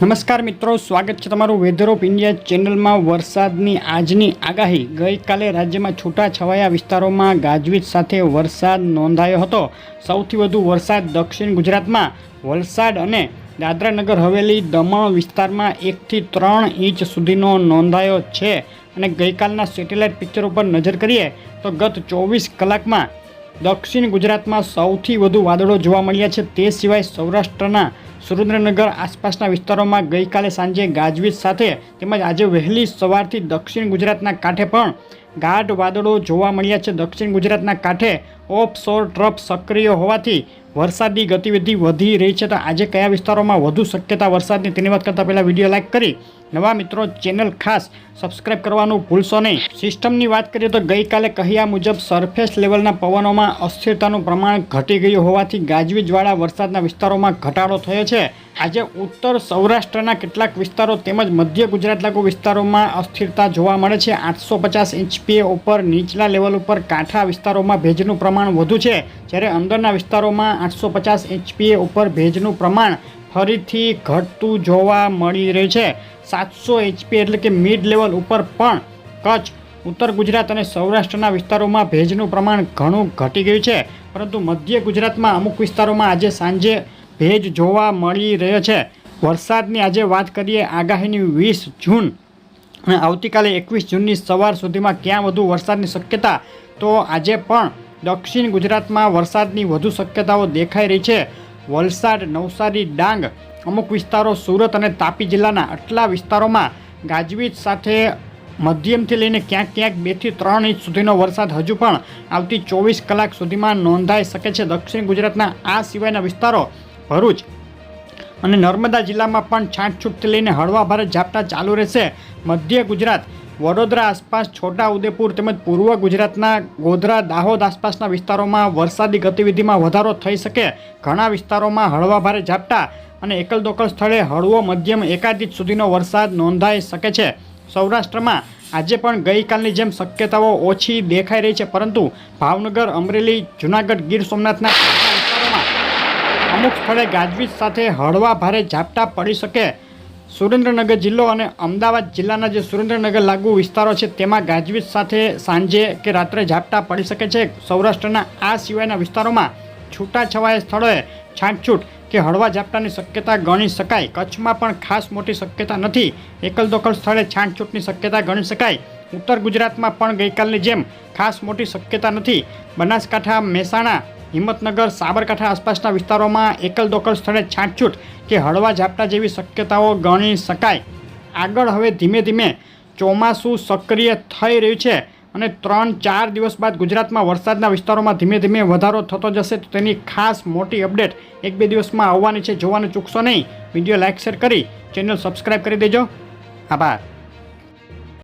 નમસ્કાર મિત્રો, સ્વાગત છે તમારું વેધર ઓફ ઇન્ડિયા ચેનલમાં. વરસાદની આજની આગાહી. ગઈકાલે રાજ્યમાં છૂટાછવાયા વિસ્તારોમાં ગાજવીજ સાથે વરસાદ નોંધાયો હતો. સૌથી વધુ વરસાદ દક્ષિણ ગુજરાતમાં, વલસાડ અને દાદરાનગર હવેલી દમણ વિસ્તારમાં એકથી ત્રણ ઇંચ સુધીનો નોંધાયો છે. અને ગઈકાલના સેટેલાઇટ પિક્ચર ઉપર નજર કરીએ, તો ગત ચોવીસ કલાકમાં દક્ષિણ ગુજરાતમાં સૌથી વધુ વાદળો જોવા મળ્યા છે. તે સિવાય સૌરાષ્ટ્રના સુરેન્દ્રનગર આસપાસના વિસ્તારોમાં ગઈકાલે સાંજે ગાજવીજ સાથે તેમજ આજે વહેલી સવારથી દક્ષિણ ગુજરાતના કાંઠે પણ ગાઢ વાદળો જોવા મળ્યા છે. દક્ષિણ ગુજરાતના કાંઠે ઓફ શોર ટ્રફ સક્રિય હોવાથી વરસાદની ગતિવિધિ વધી રહી છે તો આજે કયા વિસ્તારોમાં વધુ શક્યતા વરસાદની? તેની વાત કરતાં પહેલાં વીડિયો લાઇક કરી. નવા મિત્રો, ચેનલ ખાસ સબસ્ક્રાઇબ કરવાનું ભૂલશો નહીં. સિસ્ટમની વાત કરીએ તો ગઈકાલે કહ્યા મુજબ સરફેસ લેવલના પવનોમાં અસ્થિરતાનું પ્રમાણ ઘટી ગયું હોવાથી ગાજવીજવાળા વરસાદના વિસ્તારોમાં ઘટાડો થયો છે. આજે ઉત્તર સૌરાષ્ટ્રના કેટલાક વિસ્તારો તેમજ મધ્ય ગુજરાત લાગુ વિસ્તારોમાં અસ્થિરતા જોવા મળે છે. આઠસો પચાસ એચપીએ ઉપર નીચલા લેવલ ઉપર કાંઠા વિસ્તારોમાં ભેજનું પ્રમાણ વધુ છે. જ્યારે અંદરના વિસ્તારોમાં આઠસો પચાસ એચપીએ ઉપર ભેજનું પ્રમાણ ફરીથી ઘટતું જોવા મળી રહ્યું છે. સાતસો એચપી એટલે કે મિડ લેવલ ઉપર પણ કચ્છ, ઉત્તર ગુજરાત અને સૌરાષ્ટ્રના વિસ્તારોમાં ભેજનું પ્રમાણ ઘણું ઘટી ગયું છે. પરંતુ મધ્ય ગુજરાતમાં અમુક વિસ્તારોમાં આજે સાંજે ભેજ જોવા મળી રહ્યો છે. વરસાદની આજે વાત કરીએ આગાહીની વીસ જૂન અને આવતીકાલે એકવીસ જૂનની સવાર સુધીમાં ક્યાં વધુ વરસાદની શક્યતા? તો આજે પણ દક્ષિણ ગુજરાતમાં વરસાદની વધુ શક્યતાઓ દેખાઈ રહી છે. વલસાડ, નવસારી, ડાંગ અમુક વિસ્તારો સુરત અને તાપી જિલ્લાના આટલા વિસ્તારોમાં ગાજવીજ સાથે મધ્યમથી લઈને ક્યાંક ક્યાંક બેથી ત્રણ ઇંચ સુધીનો વરસાદ હજુ પણ આવતી ચોવીસ કલાક સુધીમાં નોંધાઈ શકે છે. દક્ષિણ ગુજરાતના આ સિવાયના વિસ્તારો ભરૂચ. અને નર્મદા જિલ્લામાં પણ છાંટછૂટથી લઈને હળવા ભારે ઝાપટા ચાલુ રહેશે. મધ્ય ગુજરાત, વડોદરા આસપાસ છોટા ઉદેપુર તેમજ પૂર્વ ગુજરાતના ગોધરા, દાહોદ આસપાસના વિસ્તારોમાં વરસાદી ગતિવિધિમાં વધારો થઈ શકે. ઘણા વિસ્તારોમાં હળવા ભારે ઝાપટા અને એકલ દોકલ સ્થળે હળવો મધ્યમ એકાદ સુધીનો વરસાદ નોંધાઈ શકે છે. સૌરાષ્ટ્રમાં આજે પણ ગઈકાલની જેમ શક્યતાઓ ઓછી દેખાઈ રહી છે, પરંતુ ભાવનગર, અમરેલી, જૂનાગઢ, ગીર સોમનાથના અમુક સ્થળે ગાજવીજ સાથે હળવા ભારે ઝાપટા પડી શકે. સુરેન્દ્રનગર જિલ્લો અને અમદાવાદ જિલ્લાના જે સુરેન્દ્રનગર લાગુ વિસ્તારો છે, તેમાં ગાજવીજ સાથે સાંજે કે રાત્રે ઝાપટા પડી શકે છે. સૌરાષ્ટ્રના આ સિવાયના વિસ્તારોમાં છૂટાછવાયા સ્થળોએ છાંટછૂટ કે હળવા ઝાપટાની શક્યતા ગણી શકાય. કચ્છમાં પણ ખાસ મોટી શક્યતા નથી. એકલ દોકલ સ્થળે છાંટછૂટની શક્યતા ગણી શકાય. ઉત્તર ગુજરાતમાં પણ ગઈકાલની જેમ ખાસ મોટી શક્યતા નથી. બનાસકાંઠા, મહેસાણા હિંમતનગર, સાબરકાંઠા આસપાસના વિસ્તારોમાં એકલ દોકલ સ્થળે છાંટછૂટ કે હળવા ઝાપટા જેવી શક્યતાઓ ગણી શકાય. આગળ હવે ધીમે ધીમે ચોમાસું સક્રિય થઈ રહ્યું છે અને ત્રણ ચાર દિવસ બાદ ગુજરાતમાં વરસાદના વિસ્તારોમાં ધીમે ધીમે વધારો થતો જશે તો તેની ખાસ મોટી અપડેટ એક બે દિવસમાં આવવાની છે. જોવાનું ચૂકશો નહીં. વીડિયો લાઇક શેર કરી ચેનલ સબસ્ક્રાઈબ કરી દેજો. આભાર.